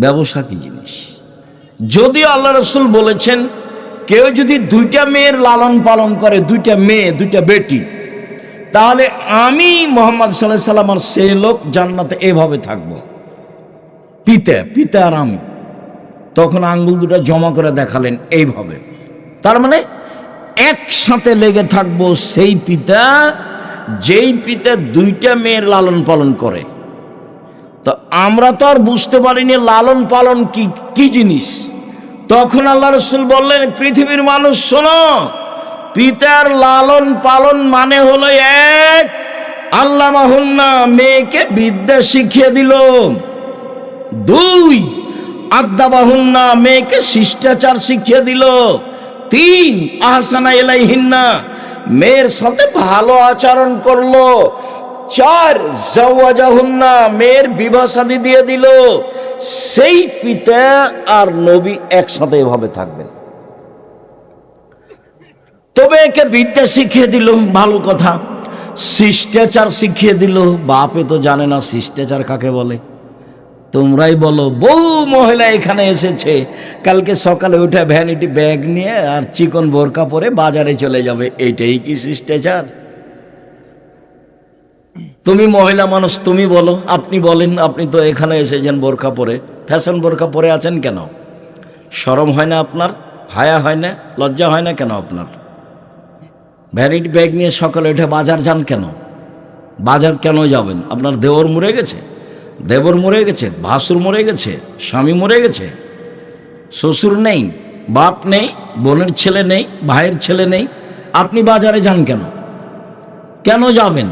ব্যবসা কি জিনিস? যদিও আল্লাহ রসুল বলেছেন, কেউ যদি দুইটা মেয়ের লালন পালন করে, দুইটা মেয়ে, দুইটা বেটি, তাহলে আমি মোহাম্মদ সাল্লাহ সাল্লাম আর সে লোক জান্নাতে এভাবে থাকব। পিতা পিতা আর আমি। তখন আঙ্গুল দুটো জমা করে দেখালেন এইভাবে। তার মানে একসাথে লেগে থাকব সেই পিতা, যেই পিতা দুইটা মেয়ের লালন পালন করে। আমরা তো আর বুঝতে পারিনি লালন পালন কি কি জিনিস। তখন আল্লাহ রসুল বললেন, পৃথিবীর মানুষ, শোনো, পিতার লালন পালন মানে হলো এক আল্লাহ মাহুন্না মেয়েকে বিদ্যা শিখিয়ে দিল। দুই আদ্দা বাহুন্না মেয়েকে শিষ্টাচার শিখিয়ে দিল। তিন, আহসানা এলাইহিন্না মেয়ের সাথে ভালো আচরণ করল। চার জাওয়াজাহুন্না মেয়ের বিবাহ শাদী দিয়ে দিল। সেই পিতা আর নবী একসাথে এভাবে থাকবেন। তবে একে বিদ্যা শিখিয়ে দিল, ভালো কথা। শিষ্টাচার শিখিয়ে দিল, বাপে তো জানে না শিষ্টাচার কাকে বলে। তোমরাই বলো, বহু মহিলা এখানে এসেছে। কালকে সকালে উঠে ভ্যানিটি ব্যাগ নিয়ে আর চিকন বোরকা পরে বাজারে চলে যাবে। এইটাই কি শিষ্টাচার? তুমি মহিলা মানুষ, তুমি বলো, আপনি বলেন, আপনি তো এখানে এসেছেন বোরখা পরে, ফ্যাশন বোরখা পরে আছেন কেন? সরম হয় না আপনার? হায়া হয় না? লজ্জা হয় না কেন আপনার? ভ্যানিটি ব্যাগ নিয়ে সকালে উঠে বাজার যান কেন? বাজার কেন যাবেন? আপনার দেওর মরে গেছে? দেবর মরে গেছে? ভাসুর মরে গেছে? স্বামী মরে গেছে? শ্বশুর নেই? বাপ নেই? বোনের ছেলে নেই? ভাইয়ের ছেলে নেই? আপনি বাজারে যান কেন? কেন যাবেন?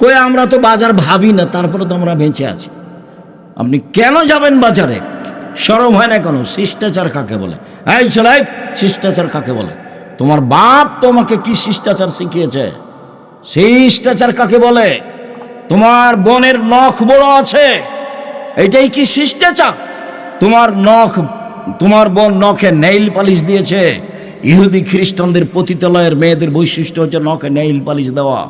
কই আমরা তো বাজার ভাবি না, তারপরে তো আমরা বেঁচে আছি। আপনি কেন যাবেন বাজারে? সরম হয় না কেন? শিষ্টাচার কাকে বলে? এই ছেলে শিষ্টাচার কাকে বলে? তোমার বাপ তোমাকে কি শিষ্টাচার শিখিয়েছে? শিষ্টাচার কাকে বলে? তোমার বোনের নখ বড় আছে, এটাই কি শিষ্টাচার? তোমার নখ, তোমার বোন নখে নেইল পালিশ দিয়েছে। ইহুদি খ্রিস্টানদের পতিতালয়ের মেয়েদের বৈশিষ্ট্য হচ্ছে নখে নেইল পালিশ দেওয়া।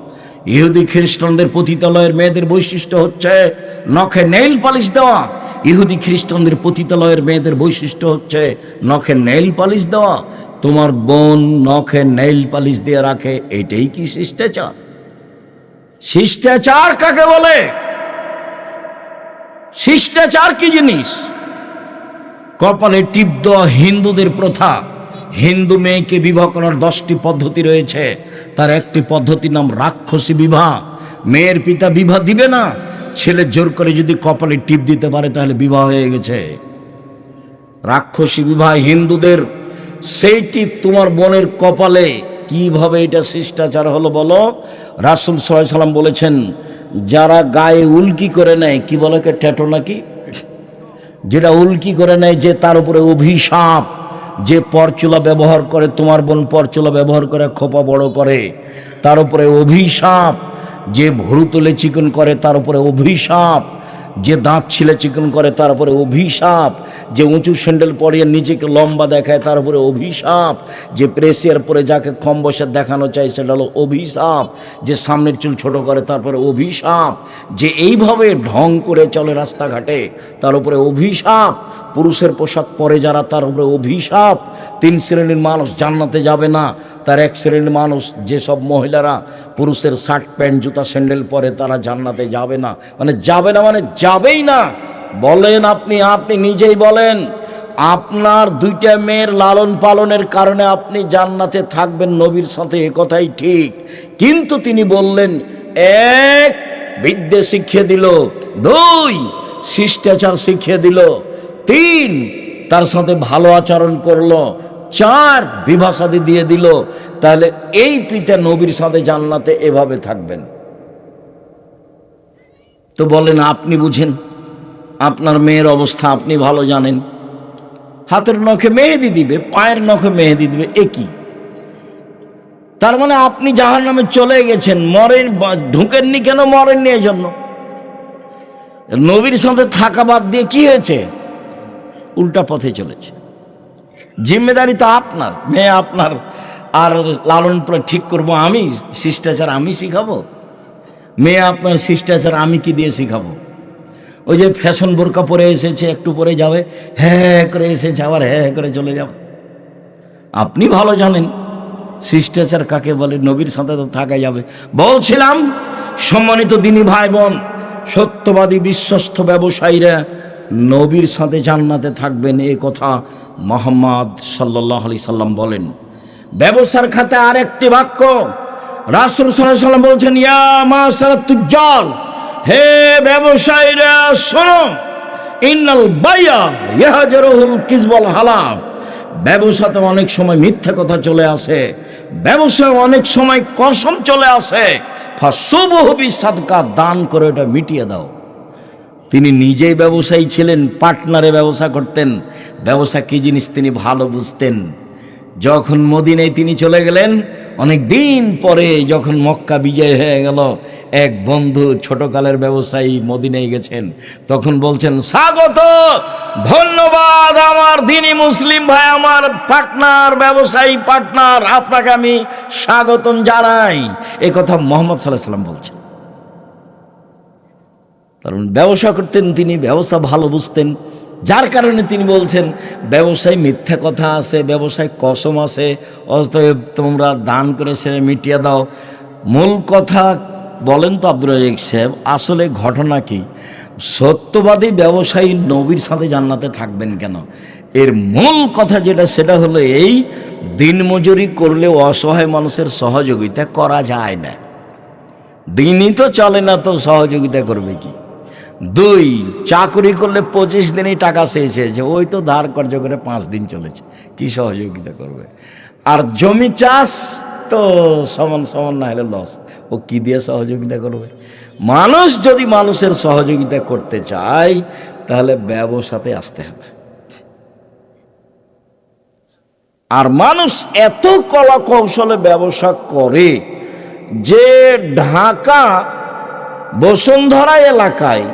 ইহুদি খ্রিস্টানদের পতিতালয়ের মেয়েদের বৈশিষ্ট্য হচ্ছে নখে নেইল পালিশ দেওয়া। ইহুদি খ্রিস্টানদের পতিতালয়ের মেয়েদের বৈশিষ্ট্য হচ্ছে নখে নেইল পালিশ দেওয়া। তোমার বোন নখে নেইল পালিশ দিয়ে রাখে, এটাই কি শিষ্টাচার? শিষ্টাচার কাকে বলে? শিষ্টাচার কি জিনিস? কপালে টিপ দেওয়া হিন্দুদের প্রথা। হিন্দু মেয়েকে বিবাহ করার দশটি পদ্ধতি রয়েছে। তার একটি পদ্ধতির নাম রাক্ষসী বিবাহ। মেয়ের পিতা বিবাহ দিবে না। ছেলে জোর করে যদি কপালে টিপ দিতে পারে, তাহলে বিবাহ হয়ে গেছে। রাক্ষসী বিবাহ হিন্দুদের সেই টিপ তোমার বোনের কপালে। কীভাবে এটা শিষ্টাচার হলো বলো? রাসুল সাল্লাম বলেছেন, যারা গায়ে উল্কি করে নেয়, কি বলে কে ট্যাটো নাকি? যেটা উল্কি করে নেয় যে তার উপরে অভিশাপ। যে পরচুলা ব্যবহার করে, তোমার বোন পরচুলা ব্যবহার করে, খোপা বড় করে, তার উপরে অভিশাপ। যে ভরু তুলে চিকন করে, তার উপরে অভিশাপ। যে দাঁত ছিলে চিকন করে, তার উপরে অভিশাপ। যে উঁচু স্যান্ডেল পরিয়ে নিজেকে লম্বা দেখায়, তার উপরে অভিশাপ। যে প্রেসিয়ার পরে যাকে কম বয়সে দেখানো চাই, সেটা হলো অভিশাপ। যে সামনের চুল ছোট করে তারপরে অভিশাপ। যে এইভাবে ঢং করে চলে রাস্তাঘাটে, তার উপরে অভিশাপ। পুরুষের পোশাক পরে যারা, তার উপরে অভিশাপ। তিন শ্রেণির মানুষ জান্নাতে যাবে না। তার এক শ্রেণির মানুষ, যেসব মহিলারা পুরুষের শার্ট প্যান্ট, জুতা, স্যান্ডেল পরে, তারা জান্নাতে যাবে না। মানে যাবে না মানে যাবেই না। বলেন আপনি আপনি নিজেই বলেন। আপনার দুইটা মেয়ের লালন পালনের কারণে আপনি জান্নাতে থাকবেন, নবীর সাথে এ কথাই ঠিক। কিন্তু তিনি বললেন, এক, বিদ্যে শিখিয়ে দিল। দুই, শিষ্টাচার শিখিয়ে দিল। তিন, তার সাথে ভালো আচরণ করল। চার, বিভাসাদি দিয়ে দিল। তাহলে এই পিতা নবীর সাথে জান্নাতে এভাবে থাকবেন। তো বলেন, আপনি বুঝেন? আপনার মেয়ের অবস্থা আপনি ভালো জানেন। হাতের নখে মেহেদি দিবে, পায়ের নখে মেহেদি দিবে একই তার মানে আপনি জাহার নামে চলে গেছেন, মরেন ঢুকেননি কেন মরেননি এই জন্য নবীর সাথে থাকা বাদ দিয়ে কি হয়েছে? উল্টা পথে চলেছে। জিম্মেদারি তো আপনার, মেয়ে আপনার, আর লালন পালন ঠিক করব আমি, শিষ্টাচার আমি শিখাবো? মেয়ে আপনার শিষ্টাচার আমি কি দিয়ে শিখাবো? ওই যে ফ্যাশন বোরকা পরে এসেছে, একটু পরে যাবে। হ্যাঁ করে এসেছে, আবার হ্যাঁ করে চলে যাবে। আপনি ভালো জানেন, শিষ্টাচার কাকে বলে, নবীর সাথে তো থাকা যাবে। বলছিলাম, সম্মানিত দিনী ভাই বোন সত্যবাদী বিশ্বস্ত ব্যবসায়ীরা নবীর সাথে জান্নাতে থাকবেন এই কথা মোহাম্মদ সাল্লাহ আলি সাল্লাম বলেন। ব্যবসার খাতে আরেকটি বাক্য, রাসুল সাল্লাম বলছেন, ইয়া মা সারা হে ব্যবসায়ীরা, শোনো। ইন্নাল বাইয়া ইয়াহাজরুল কিজবল হালাম ব্যবসাতে অনেক সময় মিথ্যা কথা চলে আসে। ব্যবসায় অনেক সময় কসম চলে আসে। ফাসুবহবি সাদকা দান করে ওটা মিটিয়ে দাও। তিনি নিজেই ব্যবসায়ী ছিলেন, পার্টনারে ব্যবসা করতেন। ব্যবসা কী জিনিস তিনি ভালো বুঝতেন। যখন মদিনায় তিনি চলে গেলেন, অনেক দিন পরে যখন মক্কা বিজয় হয়ে গেল, এক বন্ধু ছোটকালের ব্যবসায়ী মদিনায় গেছেন। তখন বলছেন, স্বাগত, ধন্যবাদ আমার দিনী মুসলিম ভাই, আমার পার্টনার, ব্যবসায়ী পার্টনার, আপনাকে আমি স্বাগতম জানাই। এ কথা মোহাম্মদ সাল্লাহ সাল্লাম বলছেন। কারণ ব্যবসা করতেন তিনি, ব্যবসা ভালো বুঝতেন। যার কারণে তিনি বলছেন, ব্যবসায় মিথ্যা কথা আছে, ব্যবসায় কসম আছে, অতএব তোমরা দান করে সেরে মিটিয়ে দাও। মূল কথা বলেন তো আব্দুল রাজাক সাহেব, আসলে ঘটনা কি? সত্যবাদী ব্যবসায়ী নবীর সাথে জান্নাতে থাকবেন কেন? এর মূল কথা যেটা, সেটা হলো এই দিনমজুরি করলে অসহায় মানুষের সহযোগিতা করা যায় না। দিনই তো চলে না, তো সহযোগিতা করবে কি? দুই, চাকরি করলে পঁচিশ দিনই টাকা চেয়েছে যে ওই তো ধার কার্য করে পাঁচ দিন চলেছে। কি সহযোগিতা করবে? আর জমি চাষ তো সমান সমান না হলে লস ও কি দিয়ে সহযোগিতা করবে? মানুষ যদি মানুষের সহযোগিতা করতে চায়, তাহলে ব্যবসাতে আসতে হবে। আর মানুষ এত কলা কৌশলে ব্যবসা করে যে ঢাকা বসুন্ধরা এলাকায়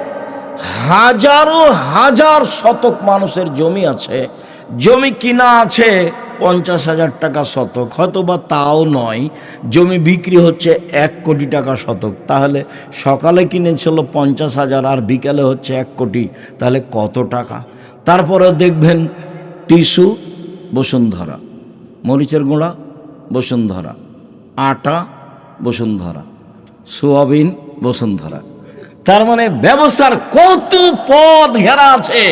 হাজারো, হাজার শতক মানুষের জমি আছে। জমি কিনা আছে, পঞ্চাশ হাজার টাকা শতক। হয়তো বা তাও নয়। জমি বিক্রি হচ্ছে এক কোটি টাকা শতক। তাহলে সকালে কিনেছিল পঞ্চাশ হাজার, আর বিকালে হচ্ছে এক কোটি। তাহলে কত টাকা? তারপরে দেখবেন টিস্যু, বসুন্ধরা। মরিচের গুঁড়া, বসুন্ধরা। আটা, বসুন্ধরা। সোয়াবিন, বসুন্ধরা। তার মানে ব্যবসার কত পদ ঘেরা আছে?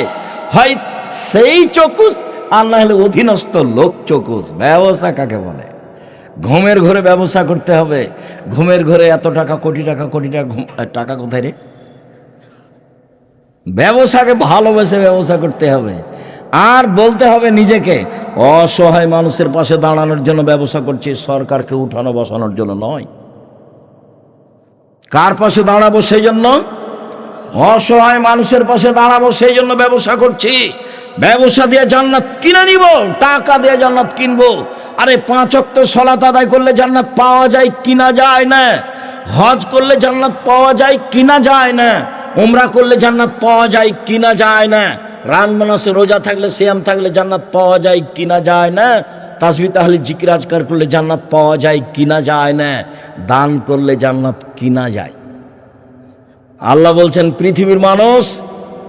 হয় সেই চকুস, আর না হলে অধীনস্থ লোক চকুস। ব্যবসা কাকে বলে? ঘুমের ঘরে ব্যবসা করতে হবে। ঘুমের ঘরে এত টাকা, কোটি টাকা কোটি টাকা টাকা কোথায় রে? ব্যবসাকে ভালোবেসে ব্যবসা করতে হবে। আর বলতে হবে নিজেকে, অসহায় মানুষের পাশে দাঁড়ানোর জন্য ব্যবসা করছি, সরকারকে উঠানো বসানোর জন্য নয়। কার পাশে দাঁড়াবো সেই জন্য অসহায় মানুষের পাশে দাঁড়াবো সেই জন্য ব্যবসা করছি। ব্যবসা দিয়ে জান্নাত কিনে নিব, টাকা দিয়ে জান্নাত কিনবো। আরে পাঁচ অক্ত সলাত আদায় করলে জান্নাত পাওয়া যায়, কিনা যায় না। হজ করলে জান্নাত পাওয়া যায়, কিনা যায় না। উমরা করলে জান্নাত পাওয়া যায়, কিনা যায় না। রান মানসে রোজা থাকলে, সিয়াম থাকলে জান্নাত পাওয়া যায়, কিনা যায় না। তাসবি তাহলে জিকির করলে জান্নাত পাওয়া যায়, কিনা যায় না? দান করলে জান্নাত কিনা যায়? আল্লাহ বলছেন, পৃথিবীর মানুষ,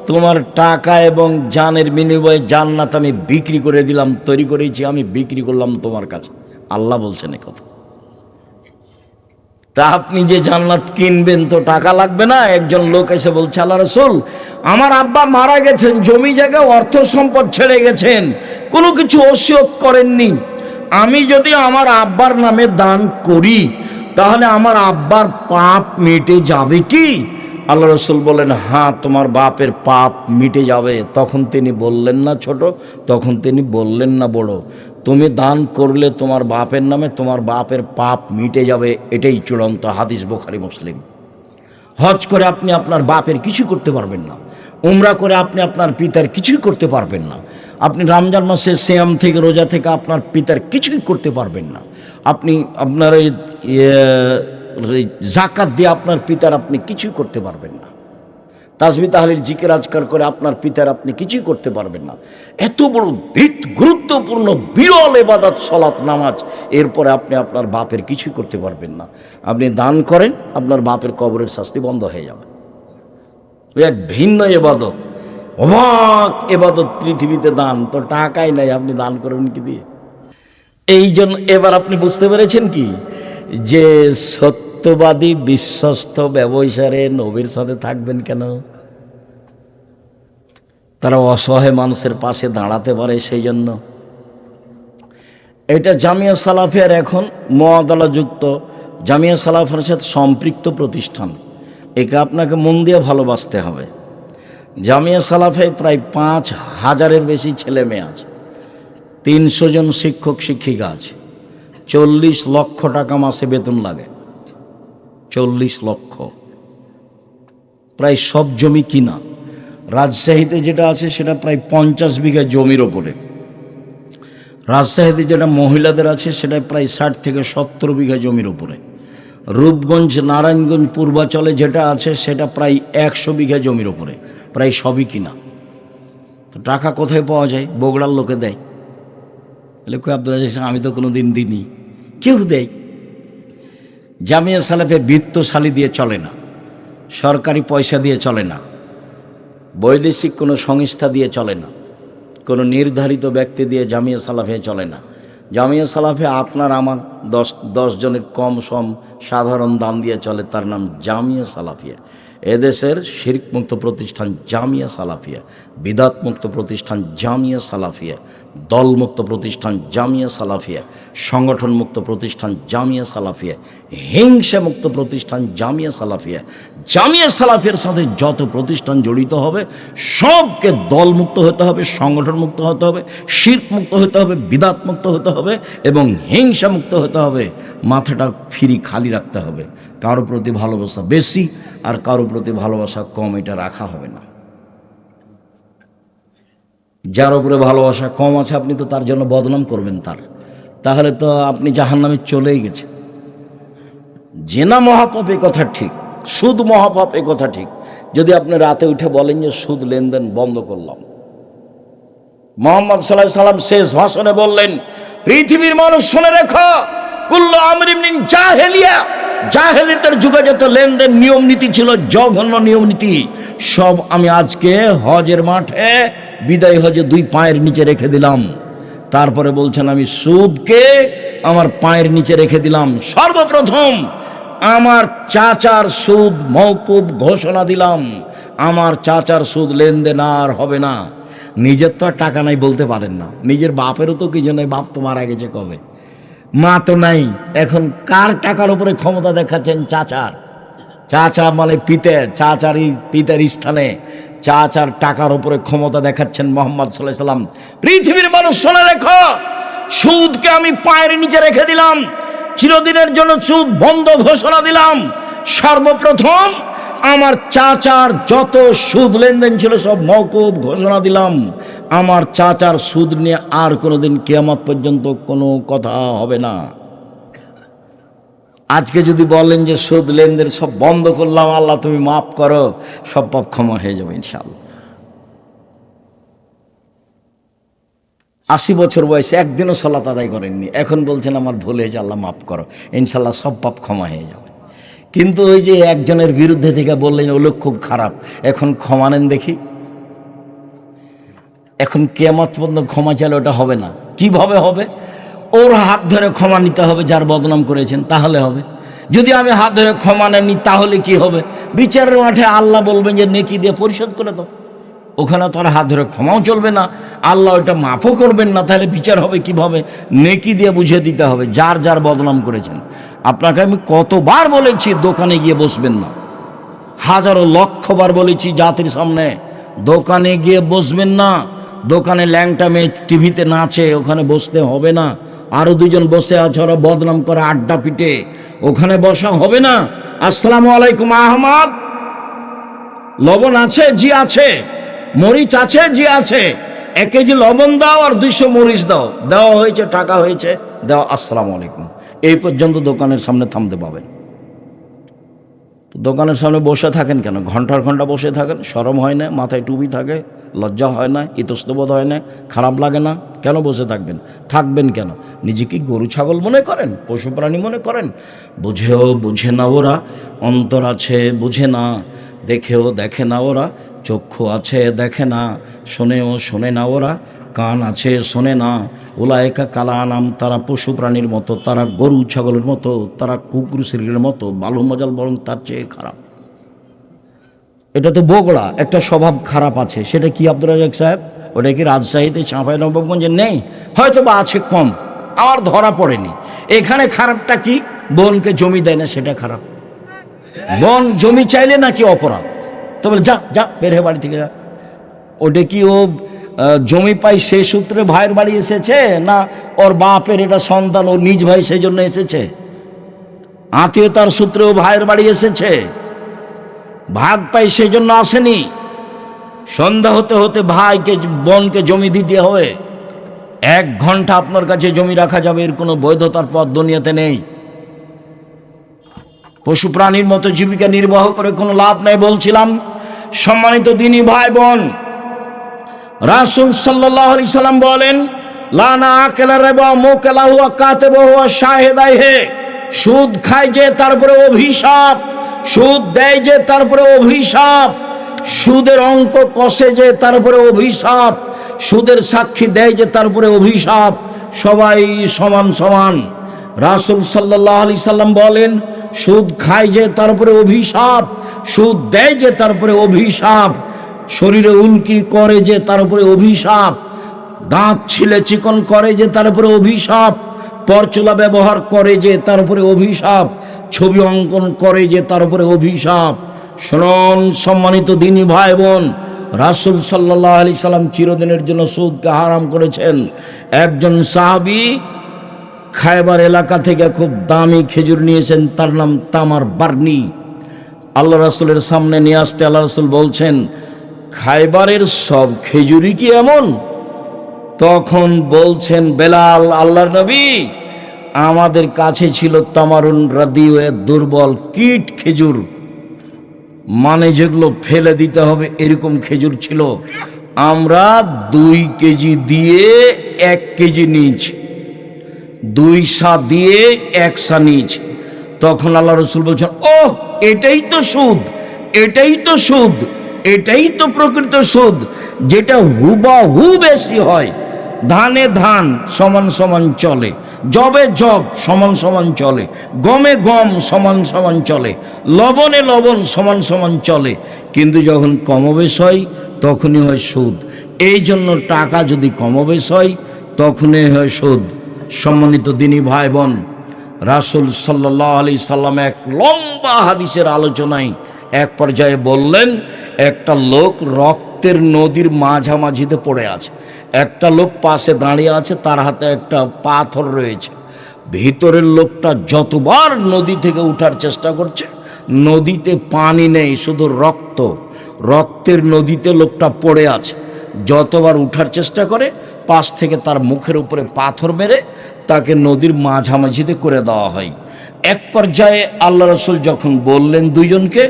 তোমার টাকা এবং জানের বিনিময়ে জান্নাত আমি বিক্রি করে দিলাম, তৈরি করেছি, আমি বিক্রি করলাম তোমার কাছে। আল্লাহ বলছেন কথা। তা আপনি যে জান্নাত কিনবেন তো টাকা লাগবে না? একজন লোক এসে বলছে, আল্লাহ রসুল, আমার আব্বা মারা গেছেন, জমি জায়গা অর্থ সম্পদ ছেড়ে গেছেন, কোনো কিছু ওসিয়ত করেননি। আমি যদি আমার আব্বার নামে দান করি, তাহলে আমার আব্বার পাপ মিটে যাবে কি? আল্লাহ রসুল বলেন হ্যাঁ তোমার বাপের পাপ মিটে যাবে। তখন তিনি বললেন না ছোট, তখন তিনি বললেন না বড়। তুমি দান করলে তোমার বাপের নামে তোমার বাপের পাপ মিটে যাবে, এটাই চূড়ান্ত হাদিস বোখারি, মুসলিম। হজ করে আপনি আপনার বাপের কিছু করতে পারবেন না। উমরা করে আপনি আপনার পিতার কিছুই করতে পারবেন না। আপনি রমজান মাসে শ্যাম থেকে, রোজা থেকে আপনার পিতার কিছুই করতে পারবেন না। আপনি আপনার এই জাকাত দিয়ে আপনার পিতার আপনি কিছুই করতে পারবেন না। তাসবি তাহলিল জিকে রাজকার করে আপনার পিতার আপনি কিছুই করতে পারবেন না। এত বড় ভিত গুরুত্বপূর্ণ, বিরল এবাদত, সলাৎ, নামাজ, এরপরে আপনি আপনার বাপের কিছুই করতে পারবেন না। আপনি দান করেন, আপনার বাপের কবরের শাস্তি বন্ধ হয়ে যাবে। এক ভিন্ন এবাদত। অবাক এবাদত পৃথিবীতে দান, তো টাকাই নাই, আপনি দান করবেন কি দিয়ে? এই জন্য এবার আপনি বুঝতে পেরেছেন কি? যে সত্যবাদী বিশ্বস্ত ব্যবসারে নবীর সাথে থাকবেন কেন? তারা অসহায় মানুষের পাশে দাঁড়াতে পারে সেই জন্য এটা জামিয়া সালাফিয়ার এখন মহাদালাযুক্ত জামিয়া সালাফের সাথে সম্পৃক্ত প্রতিষ্ঠান। একে আপনাকে মন দিয়ে ভালোবাসতে হবে। জামিয়া সালাফে প্রায় পাঁচ হাজারের বেশি ছেলে মেয়ে আছে। তিনশো জন শিক্ষক শিক্ষিকা আছে। চল্লিশ লক্ষ টাকা মাসে বেতন লাগে। চল্লিশ লক্ষ। প্রায় সব জমি কিনা। রাজশাহীতে যেটা আছে সেটা প্রায় পঞ্চাশ বিঘা জমির ওপরে। রাজশাহীতে যেটা মহিলাদের আছে সেটা প্রায় ষাট থেকে সত্তর বিঘা জমির ওপরে। রূপগঞ্জ, নারায়ণগঞ্জ, পূর্বাচলে যেটা আছে সেটা প্রায় একশো বিঘা জমির ওপরে। প্রায় সবই কিনা। তো টাকা কোথায় পাওয়া যায়? বগুড়ার লোকে দেয়। বলে, কই আব্দুল আমি তো কোনো দিন দিইনি। কেউ দেয়। জামিয়া সালাফে বৃত্তশালী দিয়ে চলে না, সরকারি পয়সা দিয়ে চলে না, বৈদেশিক কোনো সংস্থা দিয়ে চলে না, কোনো নির্ধারিত ব্যক্তি দিয়ে জামিয়া সালাফে চলে না। জামিয়া সালাফে আপনার, আমার দশ দশজনের কম সম সাধারণ দাম দিয়ে চলে, তার নাম জামিয়া সালাফিয়া। এদেশের শিরকমুক্ত প্রতিষ্ঠান জামিয়া সালাফিয়া, বিদাতমুক্ত প্রতিষ্ঠান জামিয়া সালাফিয়া, দলমুক্ত প্রতিষ্ঠান জামিয়া সালাফিয়া, সংগঠনমুক্ত প্রতিষ্ঠান জামিয়া সালাফিয়া, হিংসামুক্ত প্রতিষ্ঠান জামিয়া সালাফিয়া, জামিয়া সালাফিয়ার সাথে যত প্রতিষ্ঠান জড়িত হবে, সবকে দলমুক্ত হতে হবে, সংগঠনমুক্ত হতে হবে শিল্পমুক্ত হতে হবে, বিদাতমুক্ত হতে হবে এবং হিংসামুক্ত হতে হবে, মাথাটা ফিরি খালি রাখতে হবে। কারও প্রতি ভালোবাসা বেশি আর কারও প্রতি ভালোবাসা কম, এটা রাখা হবে না। যার উপরে ভালোবাসা কম আছে, আপনি তো তার জন্য বদনাম করবেন তার। তাহলে তো আপনি জাহান নামে চলেই গেছে জেনা মহাপাপ এ কথা ঠিক, সুদ মহাপাপ এ কথা ঠিক। যদি আপনি রাতে উঠে বলেন যে, সুদ লেনদেন বন্ধ করলাম। মোহাম্মদ সাল্লাহ সাল্লাম শেষ ভাষণে বললেন, পৃথিবীর মানুষ শুনে রেখো, কুল্লো আমরিমিন জাহেলিয়া। জাহেলিতের যুগে যত লেনদেন নিয়ম নীতি ছিল, জঘন্য নিয়ম নীতি, সব আমি আজকে হজের মাঠে বিদায় হজে দুই পায়ের নিচে রেখে দিলাম। তারপরে বলছেন, আমি সুদকে আমার পায়ের নিচে রেখে দিলাম। সর্বপ্রথম আমার চাচার সুদ মৌকুব ঘোষণা দিলাম, আমার চাচার সুদ লেনদেন আর হবে না। নিজের তো টাকা নাই বলতে পারেন না। নিজের বাপেরও তো কিছু জন্য বাপ তো মারা গেছে কবে? মা তো নাই। এখন কার টাকার উপরে ক্ষমতা দেখাচ্ছেন চাচার? চাচা মানে পিতে চাচারই পিতার স্থানে। চাচার টাকার উপরে ক্ষমতা দেখাচ্ছেন মোহাম্মদ সাল্লাম। পৃথিবীর মানুষ শুনে রেখো, সুদকে আমি পায়ের নিচে রেখে দিলাম, চিরদিনের জন্য সুদ বন্ধ ঘোষণা দিলাম। সর্বপ্রথম আমার চাচার যত সুদ লেনদেন ছিল সব মৌকুব ঘোষণা দিলাম। আমার চাচার সুদ নিয়ে আর কোনোদিন কেয়ামত পর্যন্ত কোনো কথা হবে না। আজকে যদি বলেন যে সুদ লেনদেন সব বন্ধ করলাম, আল্লাহ তুমি মাফ করো, সব পাপ ক্ষমা হয়ে যাবে ইনশাল্লাহ আশি বছর বয়সে একদিনও সলাত আদায় করেননি। এখন বলছেন, আমার ভুল হয়েছে, আল্লাহ মাফ করো। ইনশাল্লাহ সব পাপ ক্ষমা হয়ে যাবে। কিন্তু ওই যে একজনের বিরুদ্ধে থেকে বললেন, ও লোক খুব খারাপ, এখন ক্ষমা নেন দেখি। এখন কেমত পর্যন্ত ক্ষমা চাইলে ওটা হবে না। কীভাবে হবে? ওর হাত ধরে ক্ষমা নিতে হবে, যার বদনাম করেছেন, তাহলে হবে। যদি আমি হাত ধরে ক্ষমা নেনি তাহলে কি হবে? বিচারের মাঠে আল্লাহ বলবেন যে, নেকি দিয়ে পরিশোধ করে দাও। ওখানে তো আর হাত ধরে ক্ষমাও চলবে না। আল্লাহ ওটা মাফও করবেন না, তাহলে বিচার হবে কীভাবে? নেকি দিয়ে বুঝিয়ে দিতে হবে, যার যার বদনাম করেছেন। আপনাকে আমি কতবার বলেছি, দোকানে গিয়ে বসবেন না। হাজারো লক্ষবার বলেছি জাতির সামনে, দোকানে গিয়ে বসবেন না। দোকানে ল্যাংটা মেয়ে টিভিতে নাচে, ওখানে বসতে হবে না। আরও দুজন বসে আছে, ওরা বদনাম করে আড্ডা পিটে। ওখানে বসা হবে না। আসসালামু আলাইকুম, আহমদ। লবণ আছে, জি আছে। মরিচ আছে যে আছে? এক কেজি লবণ দাও আর দুইশো মরিচ দাও। দেওয়া হয়েছে, টাকা হয়েছে। দাও, আসসালামু আলাইকুম। এই পর্যন্ত দোকানের সামনে থামতে পাবেন। দোকানের সামনে বসে থাকেন কেন? ঘণ্টার ঘণ্টা বসে থাকেন। সরম হয় না, মাথায় টুপি থাকে, লজ্জা হয় না, ইতস্তবোধ হয় না, খারাপ লাগে না। কেন বসে থাকবেন? থাকবেন কেন? নিজেকে গরু ছাগল মনে করেন? পশু প্রাণী মনে করেন? বুঝেও বুঝে না ওরা। অন্তর আছে বুঝে না। দেখেও দেখে না ওরা। চক্ষু আছে দেখে না, শোনেও শোনে না ওরা, কান আছে শোনে না। ওলায়কা কালা আনাম তারা পশু প্রাণীর মতো, তারা গরু ছাগলের মতো, তারা কুকুর সিরিলের মতো, বালু মজাল বরং তার চেয়ে খারাপ। এটা তো বগড়া, একটা স্বভাব খারাপ আছে। সেটা কি আব্দুল রাজাক সাহেব? ওটা কি রাজশাহীতে চাঁপাই নবাবগঞ্জে? নেই। হয়তো বা আছে কম আমার ধরা পড়েনি। এখানে খারাপটা কি? বোনকে জমি দেয় না, সেটা খারাপ। বোন জমি চাইলে নাকি অপরাধ? তো বলে, যা যা, বের হয়ে বাড়ি থেকে যা। ওটা কি ও জমি পাই সে সূত্রে ভাইয়ের বাড়ি এসেছে না ওর বাপের এটা সন্তান ওর নিজ ভাই সেই জন্য এসেছে? আত্মীয়তার সূত্রে ও ভাইয়ের বাড়ি এসেছে। ভাগ পাই সেই জন্য আসেনি। সন্ধ্যা হতে হতে ভাইকে, বোনকে জমি দিতে হবে। এক ঘণ্টা আপনার কাছে জমি রাখা যাবে, এর কোনো বৈধতার পথ দুনিয়াতে নেই। পশু প্রাণীর মতো জীবিকা নির্বাহ করে কোনো লাভ নাই বলছিলাম। সম্মানিত দিনী ভাই বোন, রাসুল সাল্লাহ আলি সাল্লাম বলেন, লানা আকেলা রেবা মোকেলা হুয়া কাতে বহুয়া শাহেদাই হে। সুদ খায় যে তারপরে অভিশাপ, সুদ দেয় যে তারপরে অভিশাপ, সুদের অঙ্ক কষে যে তারপরে অভিশাপ, সুদের সাক্ষী দেয় যে তারপরে অভিশাপ, সবাই সমান সমান। রাসুল সাল্লাহ আলি সাল্লাম বলেন সুদ খায় যে তারপরে অভিশাপ, সুদ দেয় যে তারপরে অভিশাপ, শরীরে উল্কি করে যে তার উপরে অভিশাপ, দাঁত ছিলে চিকন করে যে তার উপরে অভিশাপ, পরচুলা ব্যবহার করে যে তার উপরে অভিশাপ, ছবি অঙ্কন করে যে তার উপরে অভিশাপ। শুনুন সম্মানিত দিনী ভাই বোন রাসুল সাল্লাহ আলি সাল্লাম চিরদিনের জন্য সুদকে হারাম করেছেন। একজন সাহাবি খায়বার এলাকা থেকে খুব দামি খেজুর নিয়েছেন, তার নাম তামার বার্নি। আল্লাহ রাসুলের সামনে নিয়ে আসতে আল্লাহ রাসুল বলছেন খাইবারের সব খেজুরি কি এমন? তখন বলছেন, বেলাল, আল্লাহর নবী, আমাদের কাছে ছিল তামারুন রাদিওয়ে দুর্বল কীট খেজুর। মানে যেগুলো ফেলে দিতে হবে, এরকম খেজুর ছিল। আমরা দুই কেজি দিয়ে এক কেজি নিয়েছি। দুই সা দিয়ে এক সা নিয়েছি তখন আল্লাহ রসুল বলছেন, ওহ, এটাই তো সুদ, এটাই তো সুদ, এটাই তো প্রকৃত সুদ, যেটা হুবাহু বেশি হয়। ধানে ধান সমান সমান চলে জবে জব সমান সমান চলে, গমে গম সমান সমান চলে, লবণে লবণ সমান সমান চলে। কিন্তু যখন কমবেশ হয়, তখনই হয় সুদ। এই জন্য টাকা যদি কমবেশ হয়, তখনই হয় সুদ। সম্মানিত দিনী ভাই বোন, রাসুল সাল্লাহ আলি সাল্লাম এক লম্বা হাদিসের আলোচনায় এক পর্যায়ে বললেন, একটা লোক রক্তের নদীর মাঝামাঝিতে পড়ে আছে। একটা লোক পাশে দাঁড়িয়ে আছে, তার হাতে একটা পাথর রয়েছে। ভিতরের লোকটা যতবার নদী থেকে উঠার চেষ্টা করছে, নদীতে পানি নেই, শুধু রক্ত। রক্তের নদীতে লোকটা পড়ে আছে। যতবার উঠার চেষ্টা করে, পাশ থেকে তার মুখের উপরে পাথর মেরে তাকে নদীর মাঝামাঝিতে করে দেওয়া হয়। এক পর্যায়ে আল্লাহ রসুল যখন বললেন দুইজনকে,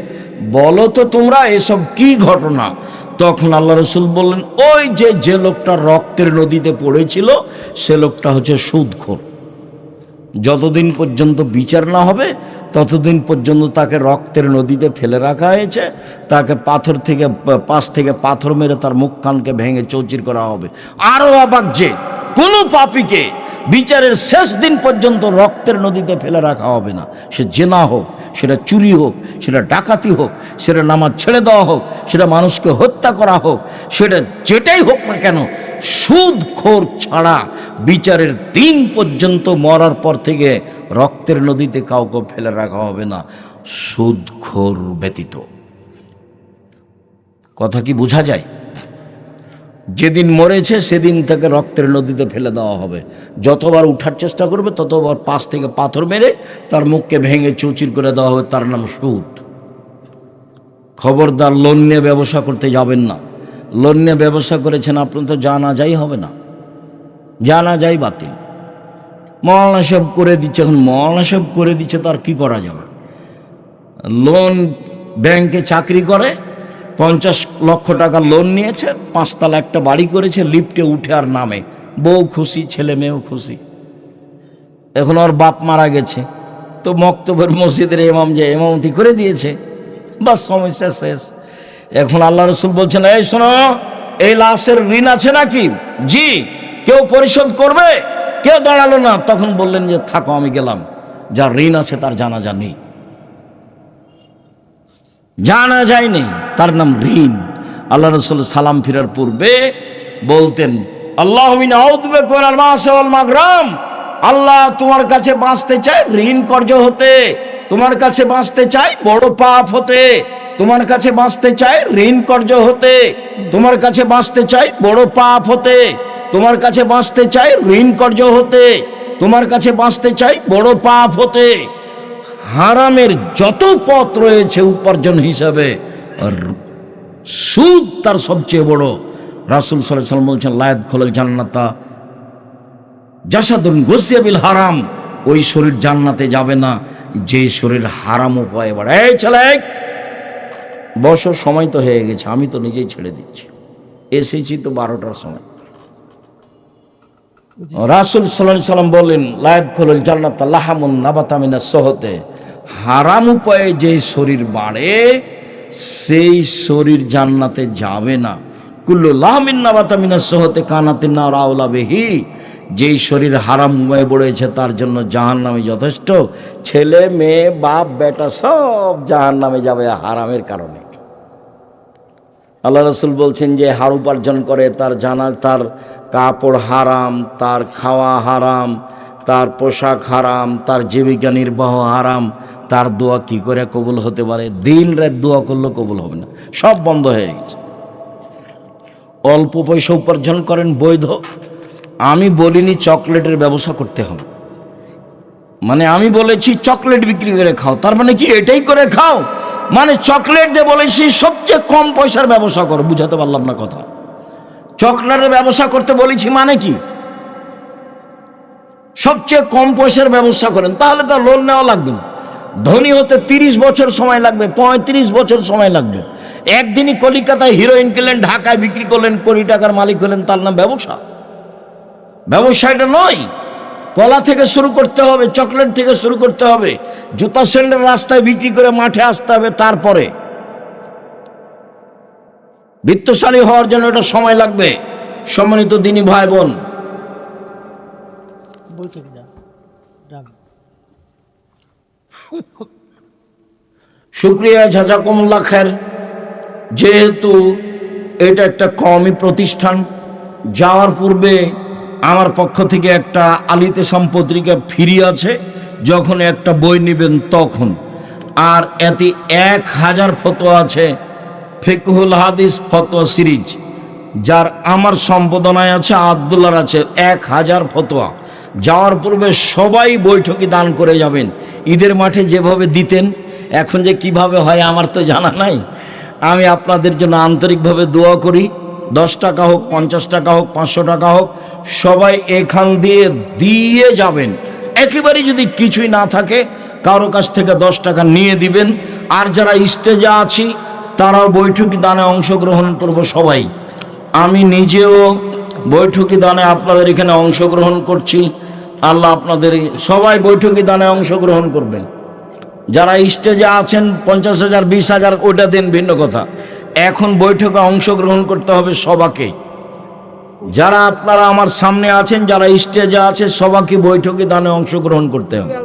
বলো তো তোমরা এসব কি ঘটনা? তখন আল্লাহ রসুল বললেন, ওই যে যে লোকটা রক্তের নদীতে পড়েছিল, সে লোকটা হচ্ছে সুদখোর। যতদিন পর্যন্ত বিচার না হবে, ততদিন পর্যন্ত তাকে রক্তের নদীতে ফেলে রাখা হয়েছে। তাকে পাথর থেকে, পাশ থেকে পাথর মেরে তার মুখ কানকে ভেঙে চৌচির করা হবে। আরও অবাক যে, কোনো পাপিকে বিচারের শেষ দিন পর্যন্ত রক্তের নদীতে ফেলে রাখা হবে না। সে জেনা হোক, সেটা চুরি হোক, সেটা ডাকাতি হোক, সেটা নামাজ ছেড়ে দেওয়া হোক, সেটা মানুষকে হত্যা করা হোক, সেটা যেটাই হোক না কেন, সুদখোর ছাড়া বিচারের দিন পর্যন্ত মরার পর থেকে রক্তের নদীতে কাউকে ফেলে রাখা হবে না, সুদখোর ব্যতীত। কথা কি বোঝা যায়? যেদিন মরেছে, সেদিন তাকে রক্তের নদীতে ফেলে দেওয়া হবে। যতবার উঠার চেষ্টা করবে, ততবার পাশ থেকে পাথর মেরে তার মুখকে ভেঙে চৌচির করে দেওয়া হবে, তার নাম সুদ। খবরদার লোন নিয়ে ব্যবসা করতে যাবেন না। লোন নিয়ে ব্যবসা করেছেন, আপনার তো জানা যাই হবে না। জানা যাই বাতিল। মৌলানা সব করে দিচ্ছে, এখন মৌলানা সব করে দিচ্ছে, তার কি করা যাবে? লোন ব্যাংকে চাকরি করে পঞ্চাশ লক্ষ টাকা লোন নিয়েছে, পাঁচতলা একটা বাড়ি করেছে লিফটে উঠে আর নামে। বউ খুশি, ছেলে মেয়েও খুশি। এখন ওর বাপ মারা গেছে। তো মক্তবের মসজিদের এমাম যে এমামতি করে দিয়েছে বা সমস্যা শেষ। এখন আল্লাহ রসুল বলছেন, এই শোনো, এই লাশের ঋণ আছে নাকি? জি। কেউ পরিশোধ করবে? কেউ দাঁড়াল না। তখন বললেন যে, থাকো, আমি গেলাম। যার ঋণ আছে তার জানাজা নেই। জানা যায়নি। তার নাম ঋণ। আল্লাহ রসুল সালাম ফিরার পূর্বে বলতেন, আল্লাহ মাগরাম। আল্লাহ তোমার কাছে বাঁচতে চায় ঋণ কর্য হতে, তোমার কাছে বাঁচতে চাই বড় পাপ হতে, তোমার কাছে বাঁচতে চাই ঋণ কর্য হতে, তোমার কাছে বাঁচতে চাই বড় পাপ হতে, তোমার কাছে বাঁচতে চাই ঋণ কর্য হতে, তোমার কাছে বাঁচতে চাই বড় পাপ হতে। হারামের যত পথ রয়েছে উপার্জন হিসাবে সুদ তার সবচেয়ে বড়। রাসুল সাল্লাম বলছেন, লায়দ খোলেল জান্নাতা, জাসাদুন গোসিয়াবিল হারাম, ওই শরীর জান্নাতে যাবে না, যে শরীর হারাম উপায় এবার। এই ছেলে বছর সময় তো হয়ে গেছে, আমি তো নিজেই ছেড়ে দিচ্ছি। এসেছি তো বারোটার সময়। রাসুল সাল্লাম বলেন লায়দ খোলেল জান্নাত, লাহামুন নাবাতামিনা সহতে। হারাম উপায়ে যে শরীর বাড়ে, সেই শরীর জান্নাতে যাবে না। কুল্লু লাহমিন নাবাতামিনা সহতে কানাতে না রাওলা বেহি। যেই শরীর হারাম উপায়ে বড়েছে, তার জন্য জাহান নামে যথেষ্ট। ছেলে, মেয়ে, বাপ, বেটা সব জাহান নামে যাবে হারামের কারণে। আল্লাহ রসুল বলছেন যে, হার উপার্জন করে, তার জানা, তার কাপড় হারাম, তার খাওয়া হারাম তার পোশাক হারাম, তার জীবিকা নির্বাহ হারাম, তার দোয়া কি করে কবুল হতে পারে? দিন রাত দোয়া করলেও কবুল হবে না। সব বন্ধ হয়ে গেছে। অল্প পয়সা উপার্জন করেন বৈধ। আমি বলিনি চকলেটের ব্যবসা করতে হবে। মানে আমি বলেছি চকলেট বিক্রি করে খাও। তার মানে কি? এটাই করে খাও। মানে চকলেট দিয়ে বলেছি সবচেয়ে কম পয়সার ব্যবসা করো। বুঝাতে পারলাম না কথা। চকলেটের ব্যবসা করতে বলেছি মানে কি? সবচেয়ে কম পয়সার ব্যবসা করেন, তাহলে তো লোন নেওয়া লাগবে না। ধনী হতে তিরিশ বছর সময় লাগবে, পঁয়ত্রিশ বছর সময় লাগবে। একদিনই কলিকাতায় হিরোইন কিনলেন ঢাকায় বিক্রি করলেন, কোটি টাকার মালিক হলেন, তার নাম ব্যবসা। ব্যবসায়টা নয়। কলা থেকে শুরু করতে হবে, চকলেট থেকে শুরু করতে হবে, জুতা স্যান্ডেল রাস্তায় বিক্রি করে মাঠে আসতে হবে, তারপরে। বিত্তশালী হওয়ার জন্য এটা সময় লাগবে। সম্মানিত দিনী ভাই বোন বৈঠক যা যান শুক্রিয়া ঝাঁঝাকুমুল্লা খের যেহেতু এটা একটা কমই প্রতিষ্ঠান, যাওয়ার পূর্বে আমার পক্ষ থেকে একটা আলিতে সম্পত্রিকা ফিরি আছে, যখন একটা বই নেবেন তখন। আর এতে এক হাজার ফটো আছে, ফেকুহুল হাদিস ফতোয়া সিরিজ, যার আমার সম্পাদনায় আছে আবদুল্লার আছে এক হাজার ফতোয়া। যাওয়ার পূর্বে সবাই বৈঠকে দান করে যাবেন। ঈদের মাঠে যেভাবে দিতেন, এখন যে কীভাবে হয় আমার তো জানা নাই। আমি আপনাদের জন্য আন্তরিকভাবে দোয়া করি, দশ টাকা হোক, পঞ্চাশ টাকা হোক, পাঁচশো টাকা হোক, সবাই এখান দিয়ে দিয়ে যাবেন। একেবারে যদি কিছুই না থাকে, কারও কাছ থেকে দশ টাকা নিয়ে দিবেন। আর যারা স্টেজে আছি, তারাও বৈঠকি দানে অংশগ্রহণ করব সবাই। আমি নিজেও বৈঠকি দানে আপনাদের এখানে অংশগ্রহণ করছি। আল্লাহ আপনাদের সবাই বৈঠকি দানে অংশগ্রহণ করবেন। যারা স্টেজে আছেন, পঞ্চাশ হাজার, বিশ হাজার, ওইটা দিন ভিন্ন কথা। এখন বৈঠকে অংশগ্রহণ করতে হবে সবাকে। যারা আপনারা আমার সামনে আছেন, যারা স্টেজে আছে সবাকে বৈঠকে দানে অংশগ্রহণ করতে হবে।